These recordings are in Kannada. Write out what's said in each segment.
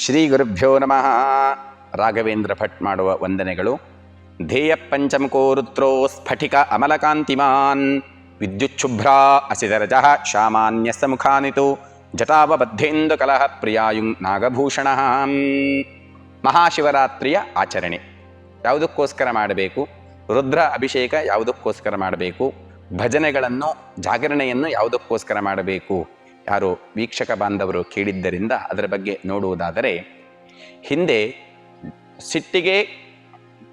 ಶ್ರೀ ಗುರುಭ್ಯೋ ನಮಃ. ರಾಘವೇಂದ್ರ ಭಟ್ ಮಾಡುವ ವಂದನೆಗಳು. ಧೇಯ ಪಂಚಮಕೋ ಕೋರುತ್ರೋ ಸ್ಫಟಿಕ ಅಮಲಕಾಂತಿಮಾನ್ ವಿದ್ಯುಚ್ಛುಭ್ರಾ ಅಸಿದರಜ ಶಾಮಾನ್ಯ ಮುಖಾನಿತು ಜಟಾವಬದ್ಧೇಂದು ಕಲಹ ಪ್ರಿಯಾಯುಂ ನಾಗಭೂಷಣ. ಮಹಾಶಿವರಾತ್ರಿಯ ಆಚರಣೆ. ಯಾವುದಕ್ಕೋಸ್ಕರ ಮಾಡಬೇಕು? ರುದ್ರ ಅಭಿಷೇಕ ಯಾವುದಕ್ಕೋಸ್ಕರ ಮಾಡಬೇಕು? ಭಜನೆಗಳನ್ನು, ಜಾಗರಣೆಯನ್ನು ಯಾವುದಕ್ಕೋಸ್ಕರ ಮಾಡಬೇಕು? ಯಾರು ವೀಕ್ಷಕ ಬಾಂಧವರು ಕೇಳಿದ್ದರಿಂದ ಅದರ ಬಗ್ಗೆ ನೋಡುವುದಾದರೆ, ಹಿಂದೆ ಸಿಟ್ಟಿಗೆ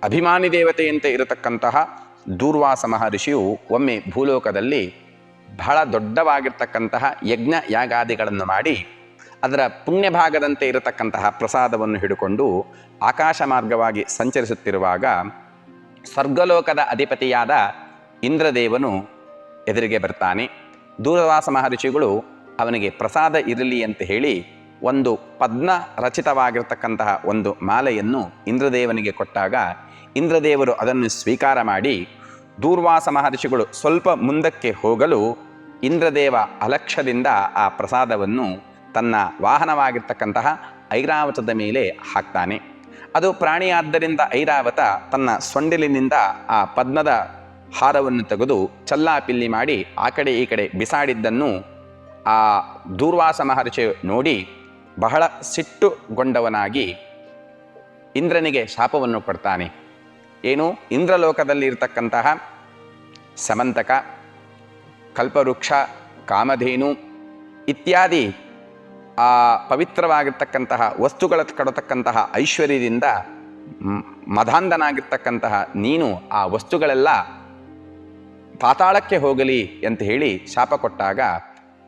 ಅಭಿಮಾನಿ ದೇವತೆಯಂತೆ ಇರತಕ್ಕಂತಹ ದೂರ್ವಾಸ ಮಹರ್ಷಿಯು ಒಮ್ಮೆ ಭೂಲೋಕದಲ್ಲಿ ಬಹಳ ದೊಡ್ಡವಾಗಿರ್ತಕ್ಕಂತಹ ಯಜ್ಞ ಯಾಗಾದಿಗಳನ್ನು ಮಾಡಿ, ಅದರ ಪುಣ್ಯ ಭಾಗದಂತೆ ಇರತಕ್ಕಂತಹ ಪ್ರಸಾದವನ್ನು ಹಿಡುಕೊಂಡು ಆಕಾಶ ಮಾರ್ಗವಾಗಿ ಸಂಚರಿಸುತ್ತಿರುವಾಗ ಸ್ವರ್ಗಲೋಕದ ಅಧಿಪತಿಯಾದ ಇಂದ್ರದೇವನು ಎದುರಿಗೆ ಬರ್ತಾನೆ. ದೂರವಾಸ ಮಹರ್ಷಿಗಳು ಅವನಿಗೆ ಪ್ರಸಾದ ಇರಲಿ ಅಂತ ಹೇಳಿ ಒಂದು ಪದ್ಮ ರಚಿತವಾಗಿರ್ತಕ್ಕಂತಹ ಒಂದು ಮಾಲೆಯನ್ನು ಇಂದ್ರದೇವನಿಗೆ ಕೊಟ್ಟಾಗ ಇಂದ್ರದೇವರು ಅದನ್ನು ಸ್ವೀಕಾರ ಮಾಡಿ ದೂರ್ವಾಸ ಮಹರ್ಷಿಗಳು ಸ್ವಲ್ಪ ಮುಂದಕ್ಕೆ ಹೋಗಲು ಇಂದ್ರದೇವ ಅಲಕ್ಷ್ಯದಿಂದ ಆ ಪ್ರಸಾದವನ್ನು ತನ್ನ ವಾಹನವಾಗಿರ್ತಕ್ಕಂತಹ ಐರಾವತದ ಮೇಲೆ ಹಾಕ್ತಾನೆ. ಅದು ಪ್ರಾಣಿಯಾದ್ದರಿಂದ ಐರಾವತ ತನ್ನ ಸೊಂಡಿಲಿನಿಂದ ಆ ಪದ್ಮದ ಹಾರವನ್ನು ತೆಗೆದು ಚಲ್ಲಾಪಿಲ್ಲಿ ಮಾಡಿ ಆ ಕಡೆ ಈ ಕಡೆ ಬಿಸಾಡಿದ್ದನ್ನು ಆ ದೂರ್ವಾಸ ಮಹರ್ಷಿ ನೋಡಿ ಬಹಳ ಸಿಟ್ಟುಗೊಂಡವನಾಗಿ ಇಂದ್ರನಿಗೆ ಶಾಪವನ್ನು ಕೊಡ್ತಾನೆ. ಏನು? ಇಂದ್ರಲೋಕದಲ್ಲಿ ಇರತಕ್ಕಂತಹ ಸಮಂತಕ, ಕಲ್ಪವೃಕ್ಷ, ಕಾಮಧೇನು ಇತ್ಯಾದಿ ಆ ಪವಿತ್ರವಾಗಿರ್ತಕ್ಕಂತಹ, ವಸ್ತುಗಳ ಕೊಡತಕ್ಕಂತಹ ಐಶ್ವರ್ಯದಿಂದ ಮದಾಂಧನಾಗಿರ್ತಕ್ಕಂತಹ ನೀನು ಆ ವಸ್ತುಗಳೆಲ್ಲ ಪಾತಾಳಕ್ಕೆ ಹೋಗಲಿ ಅಂತ ಹೇಳಿ ಶಾಪ ಕೊಟ್ಟಾಗ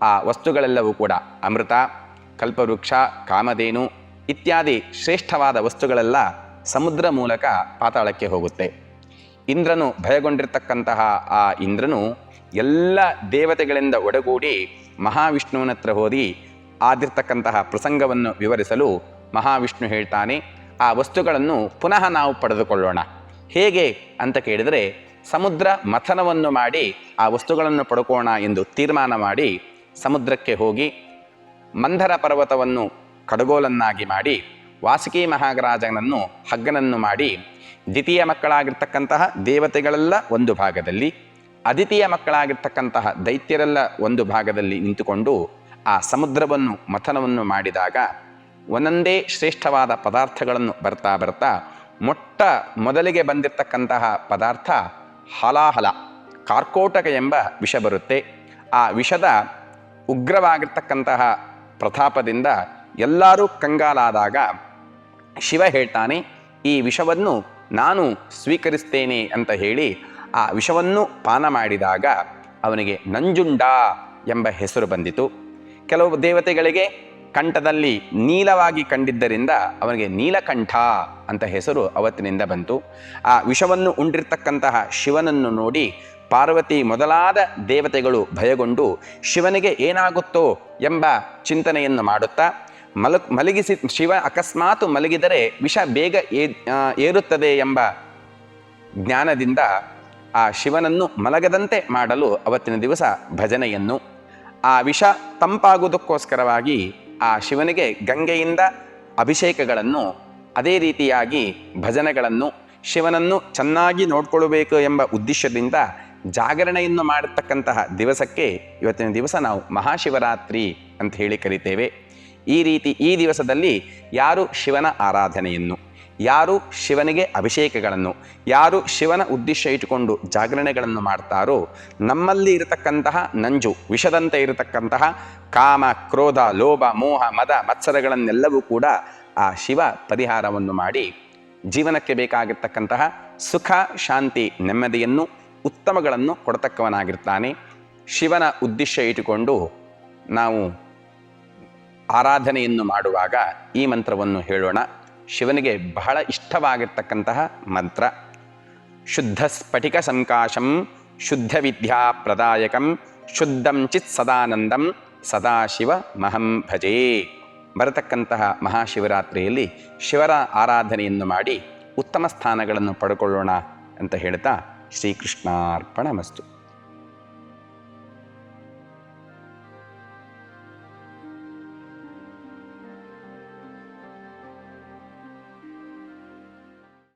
ಆ ವಸ್ತುಗಳೆಲ್ಲವೂ ಕೂಡ, ಅಮೃತ, ಕಲ್ಪವೃಕ್ಷ, ಕಾಮಧೇನು ಇತ್ಯಾದಿ ಶ್ರೇಷ್ಠವಾದ ವಸ್ತುಗಳೆಲ್ಲ ಸಮುದ್ರ ಮೂಲಕ ಪಾತಾಳಕ್ಕೆ ಹೋಗುತ್ತೆ. ಇಂದ್ರನು ಭಯಗೊಂಡಿರ್ತಕ್ಕಂತಹ ಆ ಇಂದ್ರನು ಎಲ್ಲ ದೇವತೆಗಳಿಂದ ಒಡಗೂಡಿ ಮಹಾವಿಷ್ಣುವಿನ ಹತ್ರ ಹೋದಿ ಆದಿರ್ತಕ್ಕಂತಹ ಪ್ರಸಂಗವನ್ನು ವಿವರಿಸಲು ಮಹಾವಿಷ್ಣು ಹೇಳ್ತಾನೆ, ಆ ವಸ್ತುಗಳನ್ನು ಪುನಃ ನಾವು ಪಡೆದುಕೊಳ್ಳೋಣ. ಹೇಗೆ ಅಂತ ಕೇಳಿದರೆ, ಸಮುದ್ರ ಮಥನವನ್ನು ಮಾಡಿ ಆ ವಸ್ತುಗಳನ್ನು ಪಡ್ಕೋಣ ಎಂದು ತೀರ್ಮಾನ ಮಾಡಿ ಸಮುದ್ರಕ್ಕೆ ಹೋಗಿ ಮಂಧರ ಪರ್ವತವನ್ನು ಕಡಗೋಲನ್ನಾಗಿ ಮಾಡಿ, ವಾಸುಕಿ ಮಹಾರಾಜನನ್ನು ಹಗ್ಗನನ್ನು ಮಾಡಿ, ದ್ವಿತೀಯ ಮಕ್ಕಳಾಗಿರ್ತಕ್ಕಂತಹ ದೇವತೆಗಳೆಲ್ಲ ಒಂದು ಭಾಗದಲ್ಲಿ ಅದಿತೀಯ ಮಕ್ಕಳಾಗಿರ್ತಕ್ಕಂತಹ ದೈತ್ಯರೆಲ್ಲ ಒಂದು ಭಾಗದಲ್ಲಿ ನಿಂತುಕೊಂಡು ಆ ಸಮುದ್ರವನ್ನು ಮಥನವನ್ನು ಮಾಡಿದಾಗ ಒಂದೊಂದೇ ಶ್ರೇಷ್ಠವಾದ ಪದಾರ್ಥಗಳನ್ನು ಬರ್ತಾ ಬರ್ತಾ ಮೊಟ್ಟ ಮೊದಲಿಗೆ ಬಂದಿರತಕ್ಕಂತಹ ಪದಾರ್ಥ ಹಲಾಹಲ, ಕಾರ್ಕೋಟಕ ಎಂಬ ವಿಷ ಬರುತ್ತೆ. ಆ ವಿಷದ ಉಗ್ರವಾಗಿರ್ತಕ್ಕಂತಹ ಪ್ರತಾಪದಿಂದ ಎಲ್ಲರೂ ಕಂಗಾಲಾದಾಗ ಶಿವ ಹೇಳ್ತಾನೆ, ಈ ವಿಷವನ್ನು ನಾನು ಸ್ವೀಕರಿಸ್ತೇನೆ ಅಂತ ಹೇಳಿ ಆ ವಿಷವನ್ನು ಪಾನ ಮಾಡಿದಾಗ ಅವನಿಗೆ ನಂಜುಂಡ ಎಂಬ ಹೆಸರು ಬಂದಿತು. ಕೆಲವು ದೇವತೆಗಳಿಗೆ ಕಂಠದಲ್ಲಿ ನೀಲವಾಗಿ ಕಂಡಿದ್ದರಿಂದ ಅವನಿಗೆ ನೀಲಕಂಠ ಅಂತ ಹೆಸರು ಅವತ್ತಿನಿಂದ ಬಂತು. ಆ ವಿಷವನ್ನು ಉಂಡಿರ್ತಕ್ಕಂತಹ ಶಿವನನ್ನು ನೋಡಿ ಪಾರ್ವತಿ ಮೊದಲಾದ ದೇವತೆಗಳು ಭಯಗೊಂಡು ಶಿವನಿಗೆ ಏನಾಗುತ್ತೋ ಎಂಬ ಚಿಂತನೆಯನ್ನು ಮಾಡುತ್ತಾ ಮಲ ಮಲಗಿಸಿ ಶಿವ ಅಕಸ್ಮಾತ್ ಮಲಗಿದರೆ ವಿಷ ಬೇಗ ಏರುತ್ತದೆ ಎಂಬ ಜ್ಞಾನದಿಂದ ಆ ಶಿವನನ್ನು ಮಲಗದಂತೆ ಮಾಡಲು ಅವತ್ತಿನ ದಿವಸ ಭಜನೆಯನ್ನು. ಆ ವಿಷ ತಂಪಾಗುವುದಕ್ಕೋಸ್ಕರವಾಗಿ ಆ ಶಿವನಿಗೆ ಗಂಗೆಯಿಂದ ಅಭಿಷೇಕಗಳನ್ನು ಅದೇ ರೀತಿಯಾಗಿ ಭಜನೆಗಳನ್ನು ಶಿವನನ್ನು ಚೆನ್ನಾಗಿ ನೋಡ್ಕೊಳ್ಬೇಕು ಎಂಬ ಉದ್ದೇಶದಿಂದ ಜಾಗರಣೆಯನ್ನು ಮಾಡತಕ್ಕಂತಹ ದಿವಸಕ್ಕೆ ಇವತ್ತಿನ ದಿವಸ ನಾವು ಮಹಾಶಿವರಾತ್ರಿ ಅಂತ ಹೇಳಿ ಕರಿತೇವೆ. ಈ ರೀತಿ ಈ ದಿವಸದಲ್ಲಿ ಯಾರು ಶಿವನ ಆರಾಧನೆಯನ್ನು, ಯಾರು ಶಿವನಿಗೆ ಅಭಿಷೇಕಗಳನ್ನು, ಯಾರು ಶಿವನ ಉದ್ದೇಶ ಇಟ್ಟುಕೊಂಡು ಜಾಗರಣೆಗಳನ್ನು ಮಾಡ್ತಾರೋ, ನಮ್ಮಲ್ಲಿ ಇರತಕ್ಕಂತಹ ನಂಜು, ವಿಷದಂತೆ ಇರತಕ್ಕಂತಹ ಕಾಮ, ಕ್ರೋಧ, ಲೋಭ, ಮೋಹ, ಮದ, ಮತ್ಸರಗಳನ್ನೆಲ್ಲವೂ ಕೂಡ ಆ ಶಿವ ಪರಿಹಾರವನ್ನು ಮಾಡಿ ಜೀವನಕ್ಕೆ ಬೇಕಾಗಿರ್ತಕ್ಕಂತಹ ಸುಖ, ಶಾಂತಿ, ನೆಮ್ಮದಿಯನ್ನು ಉತ್ತಮಗಳನ್ನು ಕೊಡತಕ್ಕವನಾಗಿರ್ತಾನೆ. ಶಿವನ ಉದ್ದೇಶ ಇಟ್ಟುಕೊಂಡು ನಾವು ಆರಾಧನೆಯನ್ನು ಮಾಡುವಾಗ ಈ ಮಂತ್ರವನ್ನು ಹೇಳೋಣ. ಶಿವನಿಗೆ ಬಹಳ ಇಷ್ಟವಾಗಿರ್ತಕ್ಕಂತಹ ಮಂತ್ರ. ಶುದ್ಧ ಸ್ಫಟಿಕ ಸಂಕಾಶಂ, ಶುದ್ಧ ವಿದ್ಯಾ ಪ್ರದಾಯಕಂ, ಶುದ್ಧಂ ಚಿತ್ ಸದಾನಂದಂ, ಸದಾಶಿವ ಮಹಂ ಭಜೇ. ಬರತಕ್ಕಂತಹ ಮಹಾಶಿವರಾತ್ರಿಯಲ್ಲಿ ಶಿವರ ಆರಾಧನೆಯನ್ನು ಮಾಡಿ ಉತ್ತಮ ಸ್ಥಾನಗಳನ್ನು ಪಡ್ಕೊಳ್ಳೋಣ ಅಂತ ಹೇಳ್ತಾ ಶ್ರೀಕೃಷ್ಣಾರ್ಪಣ ಮಸ್ತು